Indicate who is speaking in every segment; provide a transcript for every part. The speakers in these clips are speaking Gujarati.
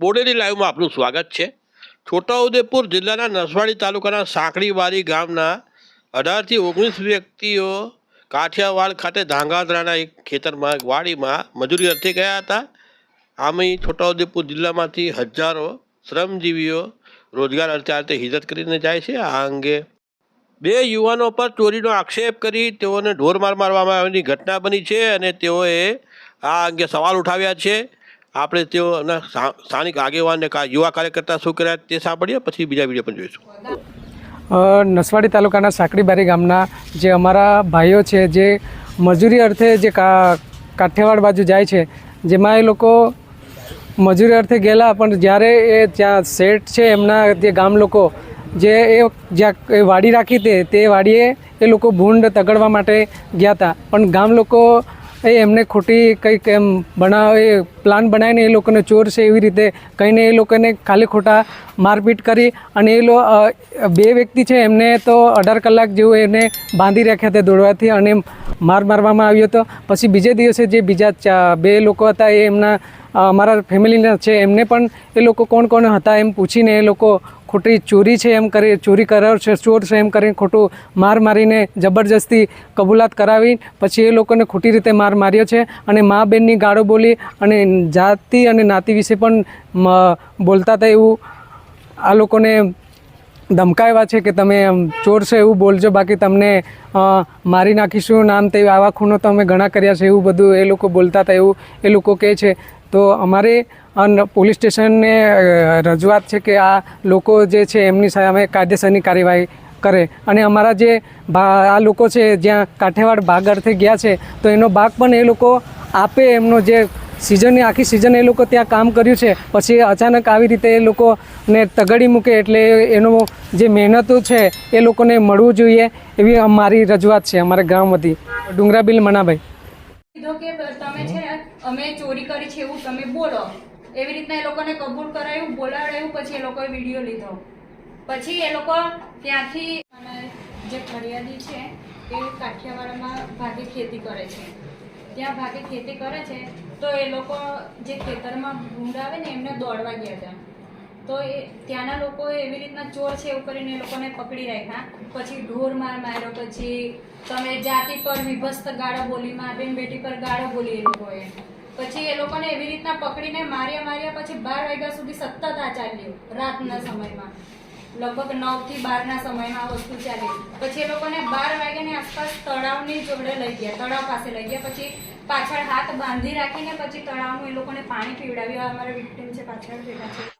Speaker 1: બોડેલી લાઈવમાં આપનું સ્વાગત છે. છોટાઉદેપુર જિલ્લાના નસવાડી તાલુકાના સાંકડીવાડી ગામના અઢારથી ઓગણીસ વ્યક્તિઓ કાઠિયાવાડ ખાતે ધાંગાધરાના એક ખેતરમાં, વાડીમાં મજૂરી અર્થે ગયા હતા. આમય છોટાઉદેપુર જિલ્લામાંથી હજારો શ્રમજીવીઓ રોજગાર અર્થે અર્થે હિજત કરીને જાય છે. આ અંગે બે યુવાનો પર ચોરીનો આક્ષેપ કરી તેઓને ઢોરમાર મારવામાં આવેલી ઘટના બની છે અને તેઓએ આ અંગે સવાલ ઉઠાવ્યા છે. આપણે તેઓના સ્થાનિક આગેવાનને યુવા કાર્યકર્તા શું કર્યા તે સાંભળીએ, પછી બીજા વીડિયો પણ જોઈશું.
Speaker 2: નસવાડી તાલુકાના સાંકડીબારી ગામના જે અમારા ભાઈઓ છે, જે મજૂરી અર્થે જે કાઠિયાવાડ બાજુ જાય છે, જેમાં એ લોકો મજૂરી અર્થે ગયેલા, પણ જ્યારે એ ત્યાં શેઠ છે, એમના જે ગામ લોકો, જે એ જ્યાં એ વાડી રાખી તે વાડીએ એ લોકો ભૂંડ તગડવા માટે ગયા હતા. પણ ગામ લોકો એ એમને ખોટી કંઈક એમ બનાવે પ્લાન બનાવીને એ લોકોને ચોર છે એવી રીતે કહીને એ લોકોને ખાલી ખોટા મારપીટ કરી અને એ લો બે વ્યક્તિ છે એમને તો અઢાર કલાક જેવું એને બાંધી રાખ્યા હતા દોડવાથી અને માર મારવામાં આવ્યો હતો. પછી બીજે દિવસે જે બીજા બે લોકો હતા એ એમના અમારા ફેમિલીના છે એમને પણ એ લોકો કોણ કોણ હતા એમ પૂછીને એ લોકો ખોટી ચોરી છે એમ કરી, ચોરી કરાવ છે, ચોર છે એમ કરીને ખોટું માર મારીને જબરજસ્તી કબૂલાત કરાવી, પછી એ લોકોને ખોટી રીતે માર માર્યો છે અને મા બેનની ગાળો બોલી અને જાતિ અને નાતી વિશે પણ બોલતા હતા એવું આ લોકોને ધમકાવ્યા છે કે તમે ચોર છે એવું બોલજો, બાકી તમને મારી નાખીશું નામ તે આવા ખૂણો તમે ઘણા કર્યા છે એવું બધું એ લોકો બોલતા હતા એવું એ લોકો કહે છે. તો અમારે પોલીસ સ્ટેશનને રજૂઆત છે કે આ લોકો જે છે એમની સામે કાયદેસરની કાર્યવાહી કરે. અને અમારા જે આ લોકો છે, જ્યાં કાઠિયાવાડ ભાગ અર્થે ગયા છે, તો એનો ભાગ પણ એ લોકો આપે એમનો જે સિઝનની, આખી સિઝન એ લોકો ત્યાં કામ કર્યું છે. પછી અચાનક આવી રીતે એ લોકોને તગડી મૂકે એટલે એનો જે મહેનતો છે એ લોકોને મળવું જોઈએ એવી અમારી રજૂઆત છે અમારા ગામ વતી ડુંગરાબિલ મનાભાઈ.
Speaker 3: કીધું કે તમે છે અમે ચોરી કરી છે એવું તમે બોલો. એવી રીતના એ લોકોને કબૂલ કરાયું બોલાવડાયું પછી એ લોકોએ વીડિયો લીધો. પછી એ લોકો ત્યાંથી જે ફરિયાદી છે એ કાઠિયાવાડમાં ભાગે ખેતી કરે છે. ત્યાં ભાગે ખેતી કરે છે, તો એ લોકો જે ખેતરમાં ભૂંડ આવે ને એમને દોડવા ગયા હતા. તો એ ત્યાંના લોકોએ એવી રીતના ચોર છે એવું કરીને એ લોકોને પકડી રાખ્યા. પછી ઢોર માર માર્યો, પછી તમે જાતિ પર વિભસ્ત ગાળો બોલી મા બેન બેટી પર ગાળો બોલી એ લોકોએ. પછી એ લોકોને એવી રીતના પકડીને માર્યા માર્યા, પછી બાર વાગ્યા સુધી સતત આ ચાલ્યું, રાતના સમયમાં. લગભગ નવથી બાર ના સમયમાં વસ્તુ ચાલી. પછી એ લોકોને બાર વાગ્યાની આસપાસ તળાવની જોડે લઈ ગયા, તળાવ પાસે લઈ ગયા. પછી પાછળ હાથ બાંધી રાખીને પછી તળાવનું એ લોકોને પાણી પીવડાવ્યું. અમારા વિક્ટીમ છે, પાછળ બેઠા છે.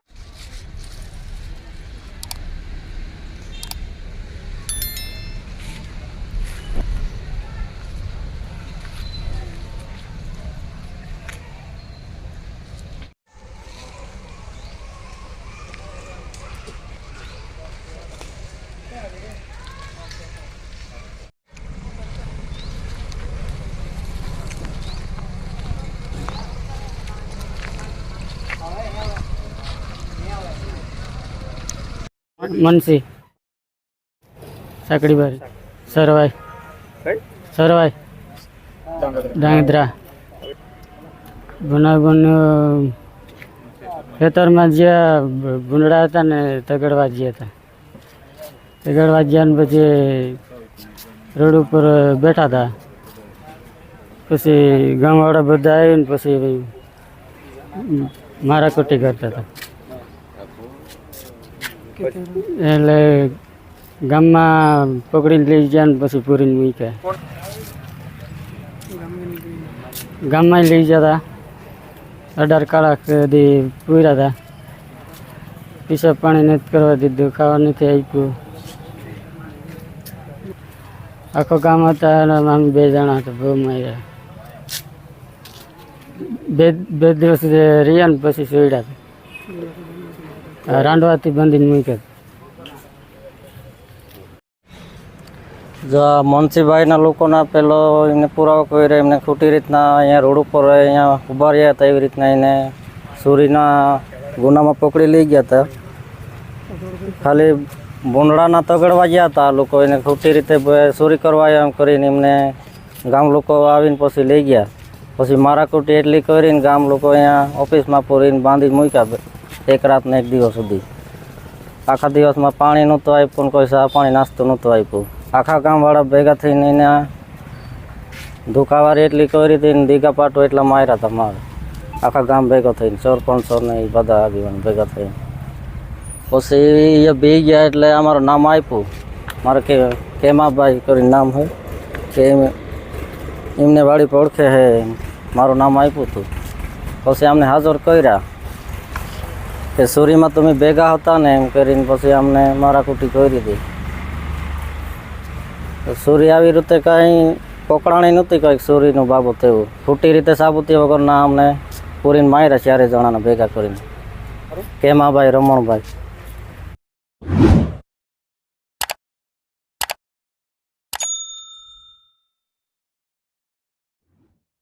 Speaker 4: મનસી. સાંકડીબારી સરવાઈ. સરવાઈ. ડાંગધ્રા. ગુનાગુન ખેતરમાં જ્યાં ભૂંડડા હતા ને તગડવા ગયા હતા. તગડવા ગયા ને પછી રોડ ઉપર બેઠા હતા. પછી ગામવાળા બધા આવીને પછી મારા કુટી કરતા હતા. એટલે ગામમાં પકડીને લઈ ગયા ને પછી પૂરીને મૂક્યા ગામમાં લઈ જતા. અઢાર કલાક સુધી પૂર્યા હતા. પીસા પાણી નથી કરવા દીધું, ખાવા નથી આપ્યું. આખો ગામ હતા અને અમે બે જણા હતા, બહુ માર્યા બે બે દિવસ રહ્યા ને પછી સોડ્યા હતા રાંડવાથી બાંધીને મૂક્યા
Speaker 5: જો આ લોકોના પેલો એને પુરાવો કર્યો, એમને ખોટી રીતના અહીંયા રોડ ઉપર અહીંયા ઊભા રહ્યા હતા, એવી રીતના એને સુરીના ગુનામાં પકડી લઈ ગયા હતા. ખાલી ભૂંડળાના તગડવા ગયા હતા લોકો, એને ખોટી રીતે ચોરી કરવા એમ કરીને એમને ગામ લોકો આવીને પછી લઈ ગયા. પછી મારાકુટી એટલી કરીને ગામ લોકો અહીંયા ઓફિસમાં પૂરીને બાંધીને મૂક્યા. એક રાતના એક દિવસ સુધી. આખા દિવસમાં પાણી નહોતું આપ્યું કોઈ ચા પાણી, નાસ્તો નહોતું આપ્યું. આખા ગામવાળા ભેગા થઈને એને દુકાવારી એટલી કરી હતી દીગા પાટો એટલા માર્યા હતા મારે. આખા ગામ ભેગો થઈને સરપંચ ને એ બધા આગેવાન ભેગા થઈને. પછી એ બે ગયા એટલે અમારું નામ આપ્યું. મારે કે, કેમાભાઈ કરીને નામ હોય કે એમને વાડી પર ઓળખે હે મારું નામ આપ્યું હતું પછી અમને હાજર કર્યા. કે સુરીમાં તમે ભેગા હતા ને એમ કરીને પછી અમને મારાકૂટી કરી હતી તો સુરી આવી રીતે કંઈ પકડાણી નહોતી કંઈક સુરીનું બાબત એવું. ખોટી રીતે સાબુતી વગરના અમને પૂરીને માર્યા ચારે જણાને ભેગા કરીને. કેમાભાઈ રમણભાઈ.